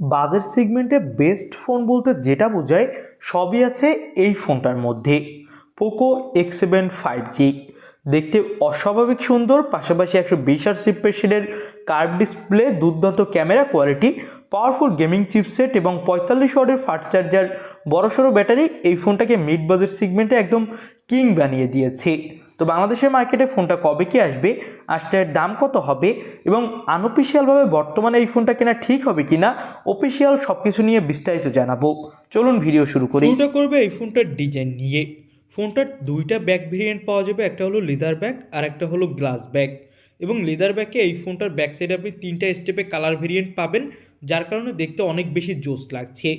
Budget সেগমেন্টে best phone বলতে যেটা বোঝায় সবই আছে এই ফোনটার মধ্যে। Poco X seven five G দেখতে অস্বাভাবিক সুন্দর, পাশাপাশি একশো বিশ আর সিপ্রেশনের কার্ভ ডিসপ্লে দুর্দান্ত camera quality powerful gaming chipset এবং পঁয়তাল্লিশ ওয়াটের ফাস্ট চার্জার বড়সড় ব্যাটারি এই ফোনটাকে মিড বাজেট সেগমেন্টে একদম কিং বানিয়ে দিয়েছে। তো বাংলাদেশের মার্কেটে ফোনটা কবে কি আসবে আসলে দাম কত হবে এবং আনঅফিসিয়ালভাবে বর্তমানে এই ফোনটা কেনা ঠিক হবে কি না অফিসিয়াল সব কিছু নিয়ে বিস্তারিত জানাব। চলুন ভিডিও শুরু করি। শুরুটা করবে এই ফোনটার ডিজাইন নিয়ে। ফোনটার দুইটা ব্যাক ভেরিয়েন্ট পাওয়া যাবে, একটা হলো লেদার ব্যাগ আর একটা হলো গ্লাস ব্যাগ এবং লেদার ব্যাগে এই ফোনটার ব্যাক সাইডে আপনি তিনটা স্টেপে কালার ভেরিয়েন্ট পাবেন, যার কারণে দেখতে অনেক বেশি জোস লাগছে।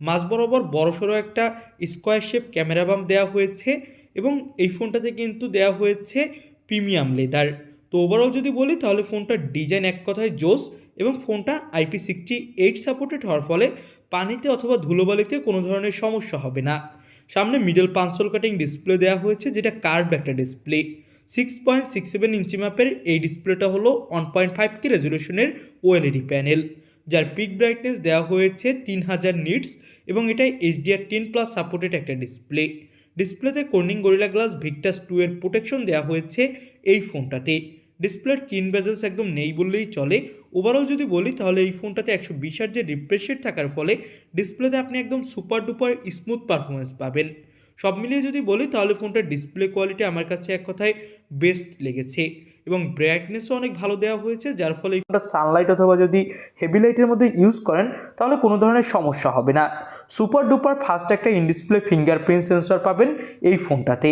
মাঝ বরাবর বড়সড় একটা স্কোয়ার শেপ ক্যামেরা বাম দেওয়া হয়েছে এবং এই ফোনটাতে কিন্তু দেওয়া হয়েছে প্রিমিয়াম লেদার। তো ওভারঅল যদি বলি, তাহলে ফোনটার ডিজাইন এক কথায় জোস এবং ফোনটা আইপি সিক্সটি এইট সাপোর্টেড হওয়ার ফলে পানিতে অথবা ধুলোবালিতে কোনো ধরনের সমস্যা হবে না। সামনে মিডল পাঁচশোল কাটিং ডিসপ্লে দেওয়া হয়েছে, যেটা কার্ভ একটা display six point six seven ইঞ্চি মাপের এই ডিসপ্লেটা হলো ওয়ান পয়েন্ট ফাইভ কে রেজলিউশনের ওএলইডি প্যানেল যার পিক ব্রাইটনেস দেওয়া হয়েছে তিন হাজার নিটস এবং এটা এইচডিআর টেন প্লাস সাপোর্টেড একটা ডিসপ্লে ডিসপ্লেতে Corning Gorilla Glass Victus two এর প্রোটেকশন দেওয়া হয়েছে এই ফোনটাতে। ডিসপ্লের চিন বেজেলস একদম নেই বললেই চলে। ওভারঅল যদি বলি, তাহলে এই ফোনটাতে একশো বিশ যে রিফ্রেশ রেট থাকার ফলে ডিসপ্লেতে আপনি একদম সুপার ডুপার স্মুথ পারফরমেন্স পাবেন। সব মিলিয়ে যদি বলি, তাহলে ফোনটার ডিসপ্লে কোয়ালিটি আমার কাছে এক কথায় বেস্ট লেগেছে। এবং ব্রাইটনেসও অনেক ভালো দেওয়া হয়েছে, যার ফলে সানলাইট অথবা যদি হেভি লাইটের মধ্যে ইউজ করেন, তাহলে কোনো ধরনের সমস্যা হবে না। সুপার ডুপার ফাস্ট একটা ইনডিসপ্লে ফিঙ্গারপ্রিন্ট সেন্সর পাবেন এই ফোনটাতে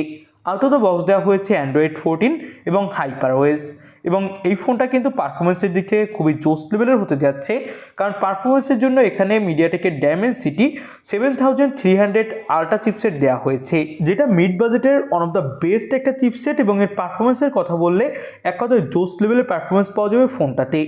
আউট অফ দ্য বক্স দেওয়া হয়েছে অ্যান্ড্রয়েড ফোরটিন এবং হাইপার ওয়েস এবং এই ফোনটা কিন্তু পারফরমেন্সের দিক থেকে খুবই জোস লেভেলের হতে যাচ্ছে। কারণ পারফরমেন্সের জন্য এখানে মিডিয়াটেকের Dimensity seven thousand three hundred ultra chipset দেওয়া হয়েছে, যেটা মিড বাজেটের ওয়ান অফ দ্য বেস্ট একটা চিপসেট এবং এর পারফরমেন্সের কথা বললে এক কথায় জোস লেভেলের পারফরমেন্স পাওয়া যাবে ফোনটাতে।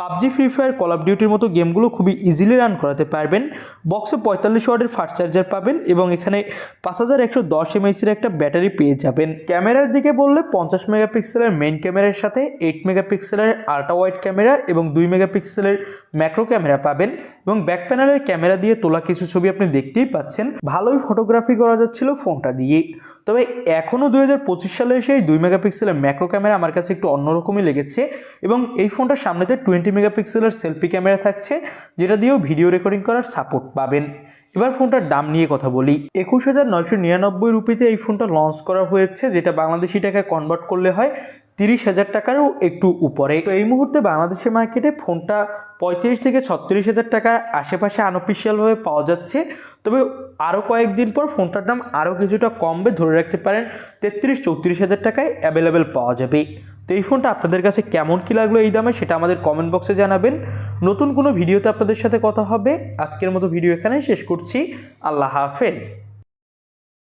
PUBG Free Fire call of ডিউটির মতো গেমগুলো খুবই ইজিলি রান করাতে পারবেন। বক্সে পঁয়তাল্লিশ ওয়াটের ফাস্ট চার্জার পাবেন এবং এখানে পাঁচ হাজার একশো দশ এমএসির একটা ব্যাটারি পেয়ে যাবেন। ক্যামেরার দিকে বললে পঞ্চাশ মেগাপিক্সেলের মেইন ক্যামেরার সাথে এইট মেগাপিক্সেলের আল্ট্রা ওয়াইড ক্যামেরা এবং দুই মেগাপিক্সেলের ম্যাক্রো ক্যামেরা পাবেন এবং ব্যাক প্যানেলের ক্যামেরা দিয়ে তোলা কিছু ছবি আপনি দেখতেই পাচ্ছেন। ভালোই ফটোগ্রাফি করা যাচ্ছিল ফোনটা দিয়ে। তবে এখনও দু হাজার পঁচিশ সালের সেই দুই মেগাপিক্সেলের ম্যাক্রো ক্যামেরা আমার কাছে একটু অন্যরকমই লেগেছে এবং এই ফোনটার সামনেতে টোয়েন্টি মেগাপিক্সেলের সেলফি ক্যামেরা থাকছে, যেটা দিয়েও ভিডিও রেকর্ডিং করার সাপোর্ট পাবেন। এবার ফোনটার দাম নিয়ে কথা বলি। একুশ হাজার নয়শো নিরানব্বই রুপিতে এই ফোনটা লঞ্চ করা হয়েছে, যেটা বাংলাদেশি টাকায় কনভার্ট করলে হয়। তিরিশ হাজার টাকারও একটু উপরে। তো এই মুহূর্তে বাংলাদেশের মার্কেটে ফোনটা পঁয়ত্রিশ থেকে ছত্রিশ হাজার টাকার আশেপাশে আনঅফিসিয়ালভাবে পাওয়া যাচ্ছে। তবে আরও কয়েকদিন পর ফোনটার দাম আরও কিছুটা কমবে, ধরে রাখতে পারেন তেত্রিশ, চৌত্রিশ হাজার টাকায় অ্যাভেলেবেল পাওয়া যাবে। তো এই ফোনটা আপনাদের কাছে কেমন কী লাগল এই দামে সেটা আমাদের কমেন্ট বক্সে জানাবেন। নতুন কোনো ভিডিওতে আপনাদের সাথে কথা হবে। আজকের মতো ভিডিও এখানেই শেষ করছি। আল্লাহ হাফেজ।